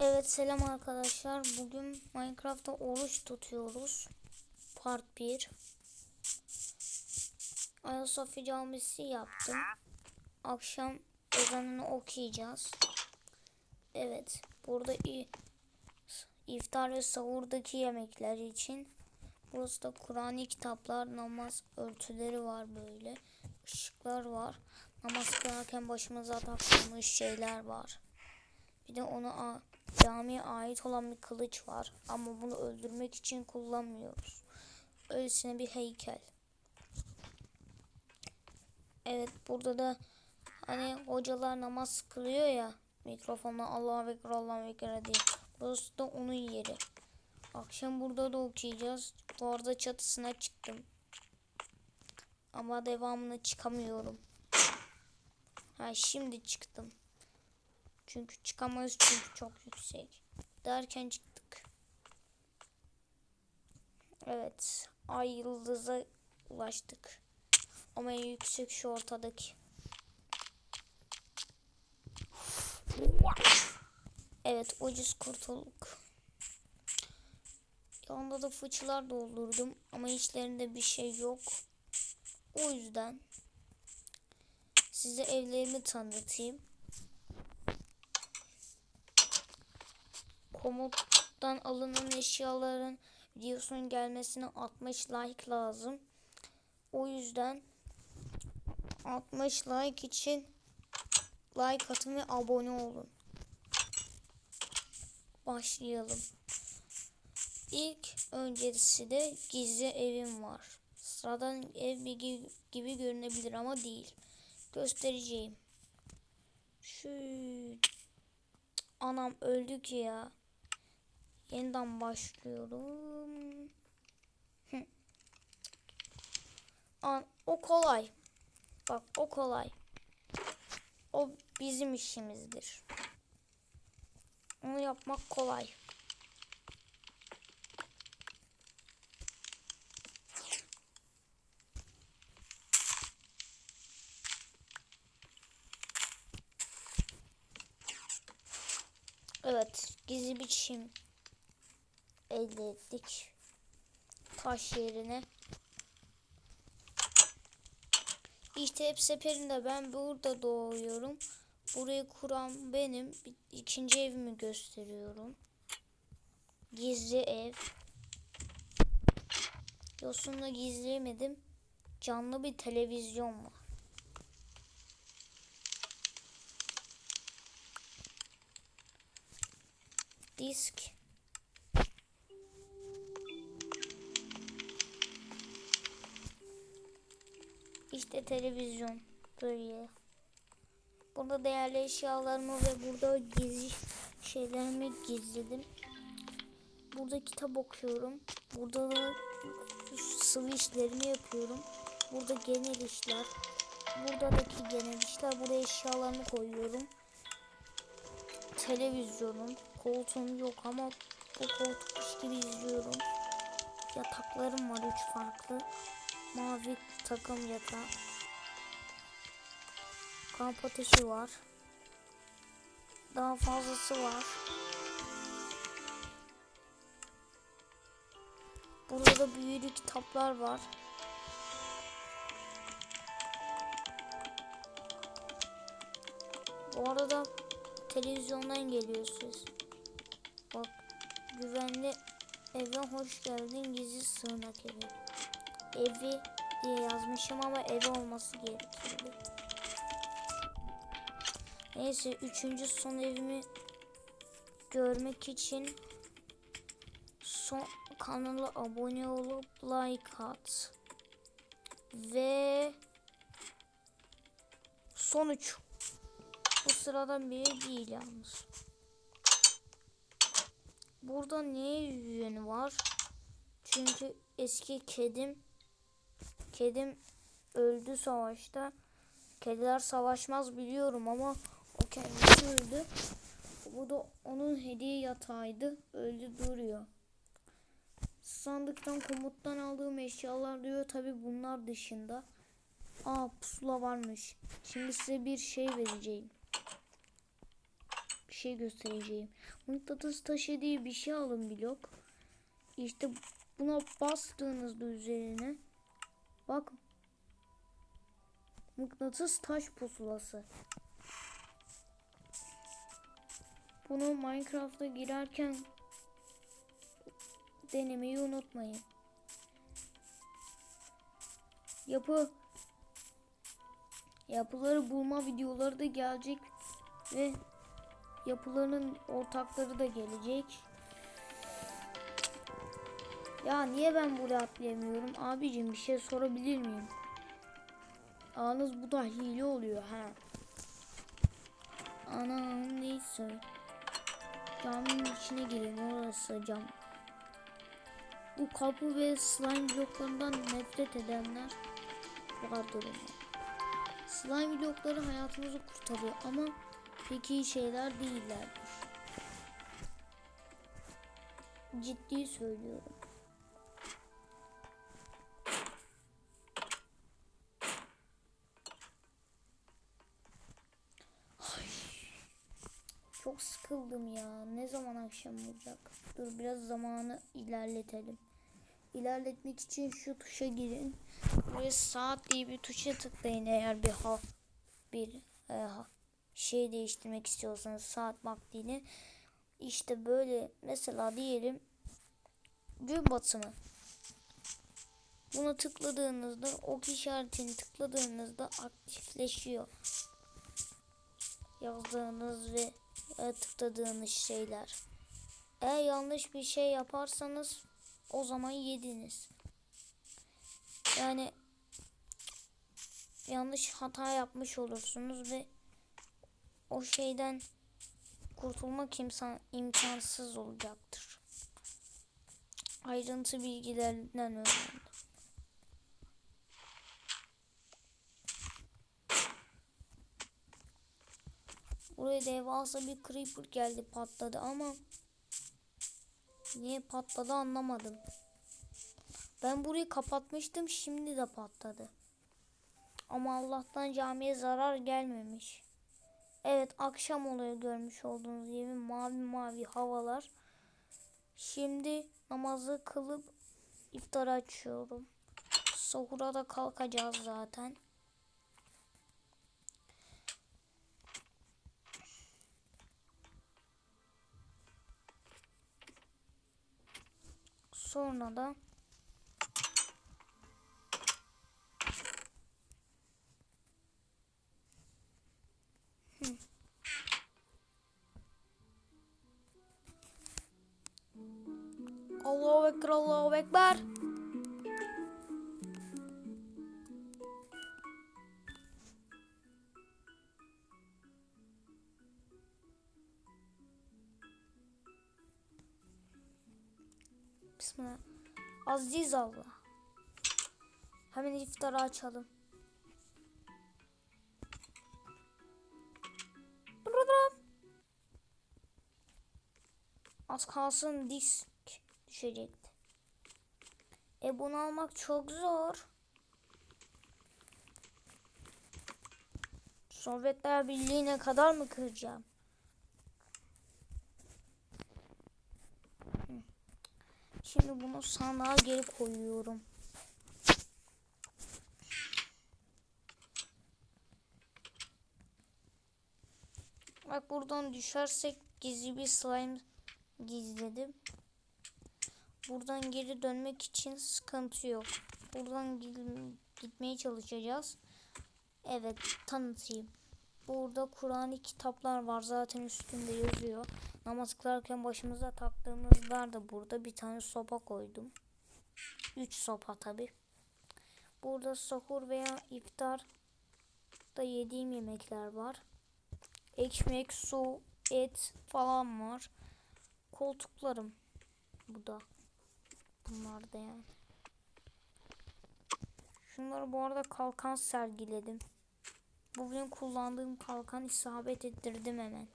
Evet selam arkadaşlar. Bugün Minecraft'ta oruç tutuyoruz. Part 1. Ayasofya Camisi yaptım. Akşam ezanını okuyacağız. Evet. Burada iftar ve sahurdaki yemekler için. Burası da Kur'an'ı kitaplar, namaz örtüleri var böyle. Işıklar var. Namaz kılarken başımıza taktığımız şeyler var. Bir de ona a- camiye ait olan bir kılıç var. Ama bunu öldürmek için kullanmıyoruz. Öylesine bir heykel. Evet burada da hani hocalar namaz kılıyor ya mikrofonla Allahu Ekber Allahu Ekber diye. Burası da onun yeri. Akşam burada da okuyacağız. Bu arada çatısına çıktım. Ama devamını çıkamıyorum. Ha şimdi çıktım. Çünkü çıkamayız çünkü çok yüksek. Derken çıktık. Evet. Ay yıldıza ulaştık. Ama en yüksek şu ortadaki. Evet ucuz kurtulduk. Yanında da fıçılar doldurdum ama içlerinde bir şey yok. O yüzden size evlerimi tanıtayım. Komuttan alınan eşyaların videosunun gelmesine 60 like lazım. O yüzden 60 like için like atın ve abone olun. Başlayalım. İlk öncesi de gizli evim var. Sıradan ev gibi, gibi görünebilir ama değil. Göstereceğim. Şu anam öldü ki ya. Yeniden başlıyorum. An, o kolay. Bak o kolay. O bizim işimizdir. Onu yapmak kolay. Evet, gizli bir çim elde ettik. Taş yerine. İşte hep ben burada doğuyorum. Burayı kuran benim. İkinci evimi gösteriyorum. Gizli ev. Yosunla gizleyemedim. Canlı bir televizyon var. Disk. İşte televizyon böyle. Burada değerli eşyalarımı ve burada gizli şeylerimi gizledim. Burada kitap okuyorum. Burada da sıvı işlerimi yapıyorum. Burada genel işler. Buradaki genel işler. Buraya eşyalarımı koyuyorum. Televizyonum. Koltuğum yok ama bu koltuk gibi izliyorum. Yataklarım var üç farklı. Mavi takım yatağı. Kamp ateşi var. Daha fazlası var. Burada da büyülü kitaplar var. Bu arada televizyondan geliyor ses. Bak güvenli eve hoş geldin gizli sığınak evi. Evi diye yazmışım ama evi olması gerekirdi. Neyse üçüncü son evimi görmek için son kanala abone olup like at. Ve sonuç bu sıradan biri değil yalnız. Burada niye yün var? Çünkü eski kedim kedim öldü savaşta. Kediler savaşmaz biliyorum ama o kendisi öldü. Bu da onun hediye yatağıydı. Öldü duruyor. Sandıktan komuttan aldığım eşyalar diyor. Tabi bunlar dışında. Aa pusula varmış. Şimdi size bir şey vereceğim. şey göstereceğim. Mıknatıs taşı diye bir şey alın blok. İşte buna bastığınızda üzerine bak mıknatıs taş pusulası. Bunu Minecraft'a girerken denemeyi unutmayın. Yapı yapıları bulma videoları da gelecek ve yapıların ortakları da gelecek. Ya niye ben buraya atlayamıyorum? Abicim bir şey sorabilir miyim? Ağınız bu da hile oluyor ha. Anam neyse. Caminin içine girin orası cam. Bu kapı ve slime bloklarından nefret edenler vardır umarım. Slime blokları hayatımızı kurtarıyor ama pek iyi şeyler değillerdir. Ciddi söylüyorum. Sıkıldım ya. Ne zaman akşam olacak? Dur biraz zamanı ilerletelim. İlerletmek için şu tuşa girin. Buraya saat diye bir tuşa tıklayın eğer bir ha bir e, şey değiştirmek istiyorsanız saat vaktiyle. İşte böyle mesela diyelim gün batımı. Buna tıkladığınızda ok işaretini tıkladığınızda aktifleşiyor. Yazdığınız ve e, tıkladığınız şeyler. Eğer yanlış bir şey yaparsanız o zaman yediniz. Yani yanlış hata yapmış olursunuz ve o şeyden kurtulmak imkan, imkansız olacaktır. Ayrıntı bilgilerinden öğrendim. Buraya devasa bir creeper geldi patladı ama niye patladı anlamadım. Ben burayı kapatmıştım şimdi de patladı. Ama Allah'tan camiye zarar gelmemiş. Evet akşam oluyor görmüş olduğunuz gibi mavi mavi havalar. Şimdi namazı kılıp iftar açıyorum. Sahura da kalkacağız zaten. Sonra da Allahu Ekber, Allahu Ekber. Aziz Allah. Hemen iftarı açalım. Burada. Az kalsın disk düşecekti. E bunu almak çok zor. Sovyetler Birliği'ne kadar mı kıracağım? Şimdi bunu sandığa geri koyuyorum. Bak buradan düşersek gizli bir slime gizledim. Buradan geri dönmek için sıkıntı yok. Buradan gitmeye çalışacağız. Evet tanıtayım. Burada Kur'an'ı kitaplar var zaten üstünde yazıyor. Namaz kılarken başımıza taktığımızlar da burada bir tane sopa koydum. 3 sopa tabi. Burada sahur veya iftar da yediğim yemekler var. Ekmek, su, et falan var. Koltuklarım bu da. Bunlar da yani. Şunları bu arada kalkan sergiledim. Bugün kullandığım kalkan isabet ettirdim hemen.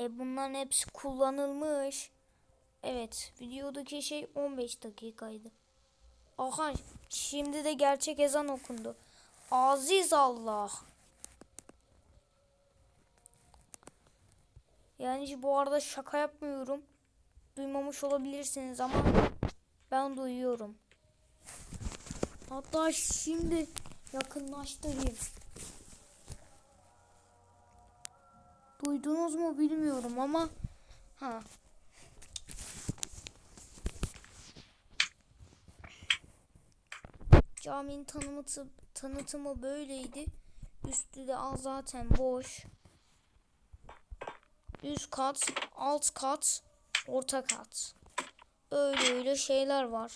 E bunların hepsi kullanılmış. Evet, videodaki şey 15 dakikaydı. Aha şimdi de gerçek ezan okundu. Aziz Allah. Yani bu arada şaka yapmıyorum. Duymamış olabilirsiniz ama ben duyuyorum. Hatta şimdi yakınlaştırayım. Duydunuz mu bilmiyorum ama ha Caminin tanıtı, tanıtımı böyleydi. Üstü de al zaten boş. Üst kat, alt kat, orta kat. Öyle öyle şeyler var.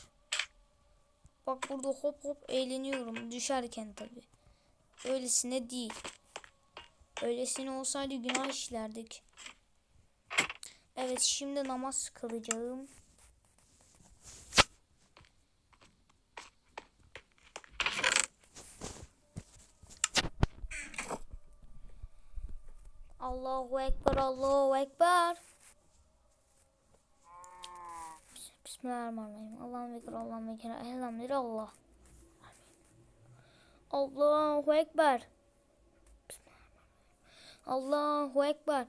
Bak burada hop hop eğleniyorum düşerken tabi. Öylesine değil. Öylesine olsaydı günah işlerdik. Evet şimdi namaz kılacağım. Allahu Ekber, Allahu Ekber. Bismillahirrahmanirrahim. Allah'ım Ekber, Allah'ım Ekber. Elhamdülillah. Allahu Ekber. Allahu Ekber.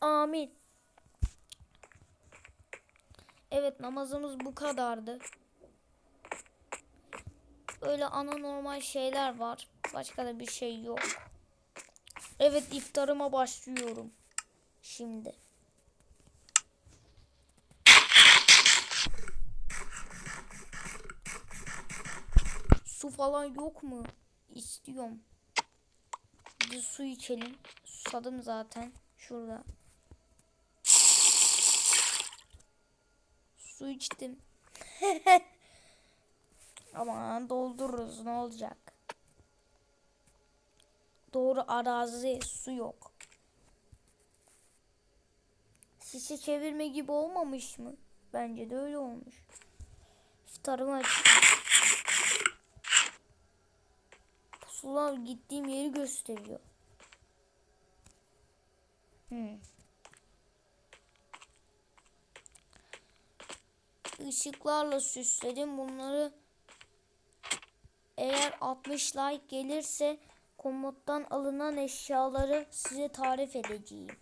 Amin. Evet namazımız bu kadardı. Öyle ana normal şeyler var. Başka da bir şey yok. Evet iftarıma başlıyorum. Şimdi. Su falan yok mu? İstiyorum. Bir su içelim. Susadım zaten. Şurada. Su içtim. Aman doldururuz ne olacak? Doğru arazi su yok. Şişe çevirme gibi olmamış mı? Bence de öyle olmuş. İftarımı açayım. Pusula gittiğim yeri gösteriyor. Hmm. Işıklarla süsledim bunları. Eğer 60 like gelirse komuttan alınan eşyaları size tarif edeceğim.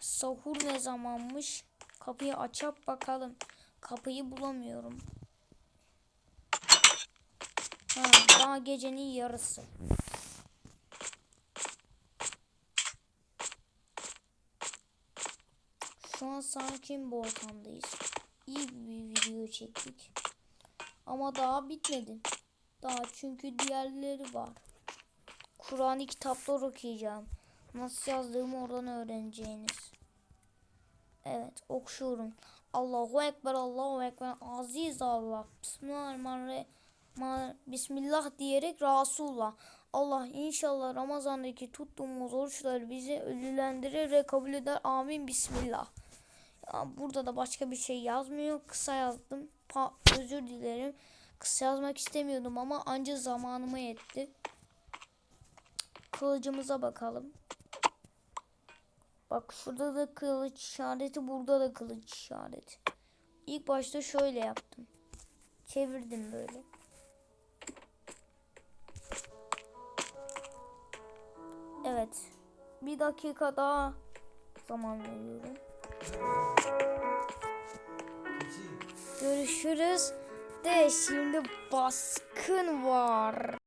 Sahur ne zamanmış? Kapıyı açıp bakalım. Kapıyı bulamıyorum. Ha, daha gecenin yarısı. Şu an sakin bir ortamdayız. İyi bir video çektik. Ama daha bitmedi. Daha çünkü diğerleri var. Kur'an'ı kitaplar okuyacağım. Nasıl yazdığımı oradan öğreneceğiniz. Evet okuyorum. Allahu Ekber, Allahu Ekber, Aziz Allah. Bismillahirrahmanirrahim. Bismillah diyerek Resulullah. Allah inşallah Ramazan'daki tuttuğumuz oruçları bizi ödüllendirir ve kabul eder. Amin. Bismillah. Burada da başka bir şey yazmıyor. Kısa yazdım. Pa özür dilerim. Kısa yazmak istemiyordum ama anca zamanıma yetti. Kılıcımıza bakalım. Bak şurada da kılıç işareti, burada da kılıç işareti. İlk başta şöyle yaptım. Çevirdim böyle. Evet. Bir dakika daha zaman veriyorum. Görüşürüz. De şimdi baskın var.